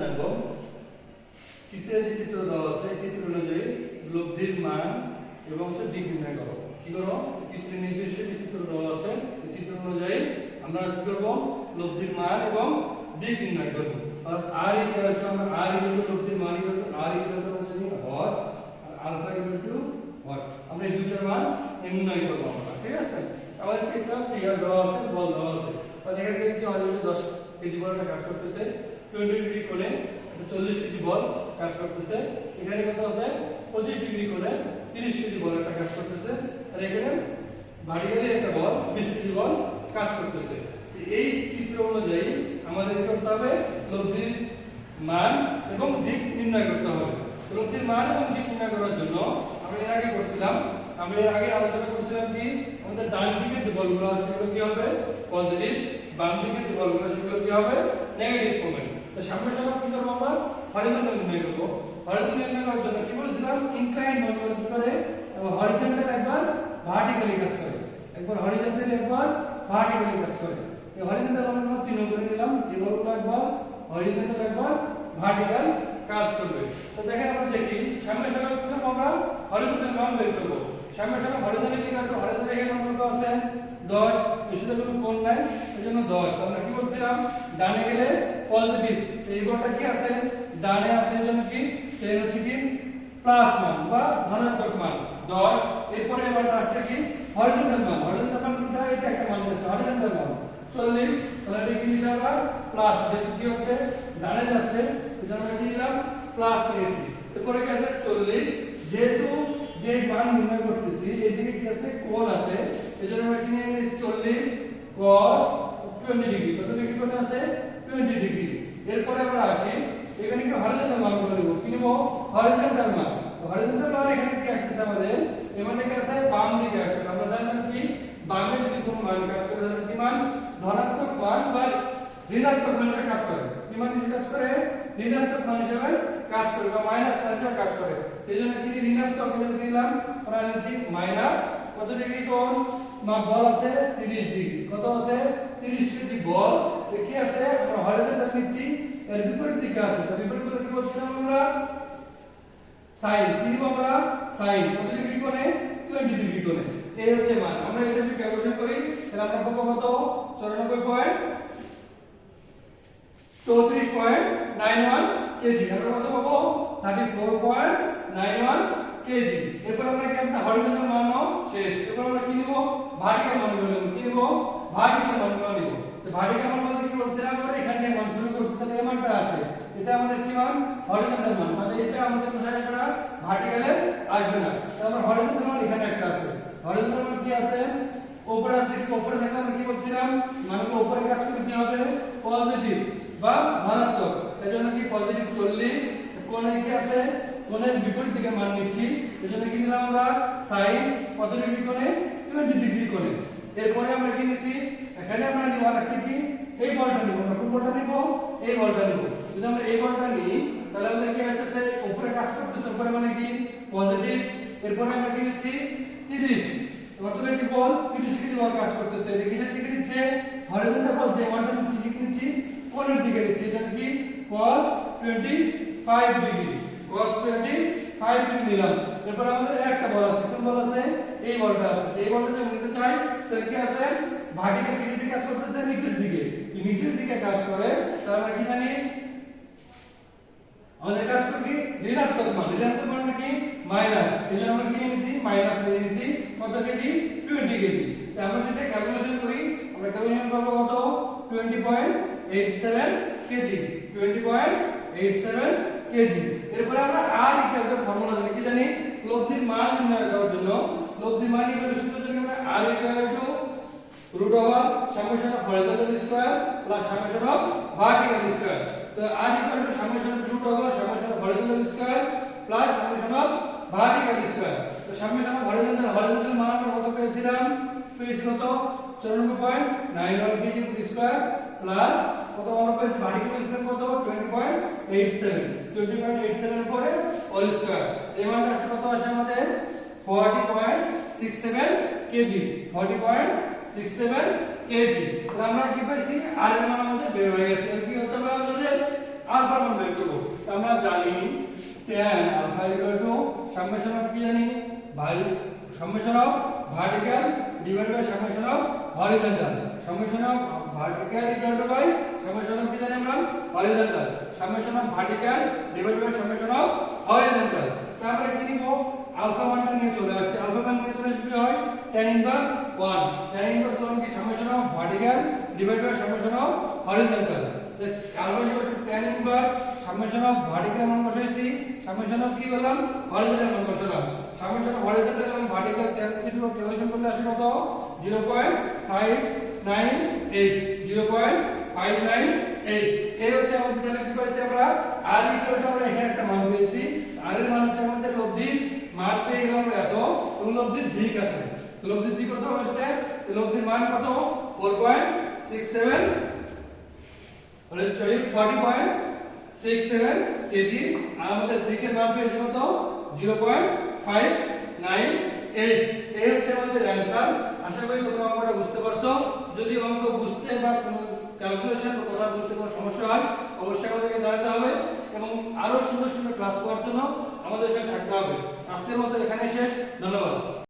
জানব চিত্রে যে চিত্র দেওয়া আছে চিত্র অনুযায়ী লব্ধির মান এবং হচ্ছে দিক নির্ণয় করো। কি করো? চিত্রের নির্দিষ্ট যে চিত্র দেওয়া আছে চিত্র অনুযায়ী আমরা কি করব? লব্ধির মান এবং দিক নির্ণয় করব। আর ইকুয়াল টু আমরা আর ইকুয়াল টু লব্ধির মান equal to R equal to আমরা হর। আর আলফা ইকুয়াল টু হর। আমরা এই দুটোর মান নির্ণয় করব আমরা, ঠিক আছে? আবার হচ্ছে ফিগার দেওয়া আছে, বল দেওয়া আছে। আর এখানে কি যে 10 কেজি বলটা কাজ করতেছে 20 ডিগ্রি কোণে চল্লিশ কেজি বল কাজ করতেছে। এখানে কত আছে? পঁচিশ ডিগ্রি করে তিরিশ কেজি বল একটা কাজ করতেছে। আর এখানে ভার্টিক্যালি একটা বল, বিশ কেজি বল কাজ করতেছে। এই চিত্র অনুযায়ী আমাদের করতে হবে? লব্ধির মান এবং দিক নির্ণয় করতে হবে। লব্ধির মান এবং দিক নির্ণয় করার জন্য আমরা এর আগে করছিলাম। আমরা এর আগে আলোচনা করছিলাম কি? আমাদের ডান দিকে যে বলগুলো আছে, সেগুলো কি হবে? পজিটিভ বাম দিকে যে বলগুলো সেগুলো কি হবে? নেগেটিভ হবে তো সামনে সামনে কি করব আমরা? হরিজন্টাল নির্ণয় করব। হরিজন্টাল নির্ণয় করার জন্য কি বলেছিলাম? ইনক্লাইন বলগুলো কি করে? এবং হরিজন্টাল একবার ভার্টিক্যালি কাজ করে। একবার হরিজন্টাল একবার ভার্টিক্যালি কাজ করে। এই হরিজন্টাল আমরা চিহ্ন করে নিলাম। এই বলগুলো একবার? হরিজন্টাল একবার ভার্টিক্যাল কাজ করবে। তো দেখেন আমরা দেখি, সামনে সামনে কি করব আমরা? হরিজন্টাল মান বের করব। সামনে সামনে হরিজন্টাল কি করব? হরিজন্টাল এখানে কত আছে? 10 বেশি তো কোন নাই? এজন্য 10 আমরা কি বলছিলাম? ডানে গেলে পজিটিভ এই গোটা কি আছে? ডানে আছে এজন্য কি? সেই হচ্ছে কি প্লাস মান বা ধনাত্মক মান। 10 এরপরে এবার আসছে কি? হরিজন্টাল মান। হরিজন্টাল মান কোনটা এটা একটা মান হচ্ছে হরিজন্টাল মান। 40 তাহলে এটা কি নিতে প্লাস যেহেতু কি হচ্ছে? ডানে যাচ্ছে আমরা কি নিলাম? প্লাস নিয়েছি এরপরে কি আছে? 40 যেহেতু যে মান নির্ণয় করতেছি, এদিকে কি আছে? কোণ আছে। এজন্য আমরা নিয়ে নিয়েছি 40 cos 20 ডিগ্রি কত ডিগ্রি কোণ আছে? 20 ডিগ্রি এরপরে আমরা আসি, এখানে কি হরিজন্টাল মান করে নেব কি নেব? হরিজন্টাল মান। হরিজন্টাল মান এখানে কি আসছে আমাদের? এর মানে কি আছে? বাম দিকে আসছে। আমরা জানলাম কি? বামে যদি কোনো মান কাজ করে, তাহলে কি মান? ধনাত্মক মান বা ঋণাত্মক মান কাজ করে। কি মান হিসেবে কাজ করে? ঋণাত্মক মান হিসেবে কাজ করে বা মাইনাস মান হিসেবে কাজ করে। এই জন্য কি ঋণাত্মক হিসেবে নিলাম আমরা নিচ্ছি মাইনাস কত ডিগ্রি কোণ? মা বল আছে? 30 ডিগ্রি। কত আছে? 30 কেজি বল। কি আছে? আমরা হরিজন্টাল নিচ্ছি। এর বিপরীত দিকে আছে। তো বিপরীত দিকে বলছিলাম আমরা? সাইন কি দিব আমরা? সাইন কত ডিগ্রি কোণে? 20 ডিগ্রি কোণে। এই হচ্ছে মান। আমরা এটা যদি ক্যালকুলেশন করি, তাহলে আমরা পাবো কত? 94 পয়েন্ট 34.91 কেজি। আমরা কত পাবো? 34.91 কেজি। এরপর আমরা কি একটা হরিজন্টাল মান নাও শেষ। এরপর আমরা কি নিব? ভার্টিক্যাল মান নিব। কি নিব? ভার্টিক্যাল মান নিব। তো ভার্টিক্যাল মান বলতে কি বলছিলাম আমরা এখান থেকে মান শুরু করছি। তাহলে এই মানটা আসে। এটা আমাদের কি মান? হরিজন্টাল মান। তাহলে এটা আমাদের কোথায় আসবে ভার্টিক্যালে আসবে না। তাহলে হরিজন্টাল মান এখানে একটা আছে। হরিজন্টাল মান কি আছে? উপরে আছে কি? উপরে থাকলে আমরা কি বলছিলাম? মানগুলো উপরে কাজ করতে কি হবে পজিটিভ বা ধনাত্মক। এজন্য কি? পজিটিভ 40 কোণে কি আছে? কোণের বিপরীত দিকে মান নিচ্ছি। এজন্য কি নিলাম আমরা? সাইন কত ডিগ্রি কোণে? 20 ডিগ্রি কোণে। এরপরে আমরা কি নিছি? এখানে আমরা নিব একটা কি? এই বলটা নিব। আমরা কোন বলটা নিব? এই বলটা নিব। যদি আমরা এই বলটা নিই, তাহলে আমাদের কি হচ্ছে উপরে কাজ করতেছে। উপরে মানে কি? পজিটিভ এরপরে আমরা কি নিচ্ছি? 30 কত কেজি বল? 30 কেজি বল কাজ করতেছে। দেখি যে দিকে দিচ্ছে? হরিজন্টাল বল। যে মানটা নিচ্ছি নিচ্ছি? কোণের দিকে নিচ্ছি। এটা কি? cos 25 degree. Cos 25 ডিগ্রি নিলাম। এরপর আমাদের একটা বল আছে। কোন বল আছে? এই বলটা আছে। এই বলটা যদি নিতে চাই, তাহলে কি আছে? ভার্টিক্যাল দিকে কাজ করতেছে, নিচের দিকে। এই নিচের দিকে কাজ করে, তাহলে আমরা কি জানি? আমাদের কাজ করি ঋণাত্মক মান। ঋণাত্মক মান কি? মাইনাস। এই জন্য আমরা কি নিয়েছি মাইনাস নিয়ে নিয়েছি কত কেজি? 20 কেজি। তো আমরা যেটা ক্যালকুলেশন করি, আমরা ক্যালকুলেশন করব কত? 20.87 কেজি। 20.87 কেজি। এরপরে আমরা আর একটা একটা ফর্মুলা জানি। কি জানি? লব্ধির মান নির্ণয় করার জন্য। লব্ধির মান ইকুয়াল টু সূত্র জানি আমরা আর ইকুয়াল একটু root over summation of horizontal square plus summation of vertical square তো R equal to summation of root over summation of horizontal square plus summation of vertical square তো summation of horizontal horizontal মান আমরা কত পেয়েছিলাম? পেয়েছিলাম তো 94.91 KG square plus কত আমরা পেয়েছি vertical পেয়েছিলাম কত 20.87 20.87 এর পরে হোল স্কয়ার এই মানটা কত আসে আমাদের? 40.67 কেজি 40.67 কেজি তাহলে আমরা কি পাইছি? আর এর মান আমাদের বের হয়ে গেছে। এর কি হতে হবে আমাদের? আলফার মান বের করব। আমরা জানি tan alpha equal to summation of কি জানি? ভাই summation of vertical divide by summation of horizontal of vertical two by of কি জানি আমরা? Horizontal of vertical divide by of horizontal তারপরে কি নিব? আলফা মানটা নিয়ে চলে আসছে। আলফা মান নিয়ে চলে আসলে কি হয়? tan ইনভার্স 1 tan ইনভার্স 1 কি? Of vertical divide by of horizontal তো alpha equal to tan inverse of vertical মান বসাইছি। অফ কি বললাম? হরিজন্টাল মান বসালাম। অফ হরিজন্টাল এবং ভার্টিক্যাল tan কিছু ক্যালকুলেশন করলে আসে কত? 0.598 0.598 এই হচ্ছে আমাদের কি পাইছি আমরা? R ইকুয়াল আমরা এখানে একটা মান পেয়েছি। R এর মান আমাদের লব্ধির মান পেয়ে গেলাম আমরা এত। এবং লব্ধির দিক আছে। লব্ধির দিক কত হচ্ছে লব্ধির মান কত? 4.67 মানে সরি 40.67 কেজি আর আমাদের দিকের মান পেয়েছি কত? 0.598 এই হচ্ছে আমাদের অ্যানসার আশা করি তোমরা অঙ্কটা বুঝতে পারছ। যদি অঙ্ক বুঝতে বা ক্যালকুলেশন বা কথা বুঝতে কোনো সমস্যা হয়, অবশ্যই আমাদেরকে জানাতে হবে এবং আরও সুন্দর সুন্দর ক্লাস করার জন্য আমাদের সাথে থাকতে হবে। আজকের মতো এখানে শেষ। ধন্যবাদ।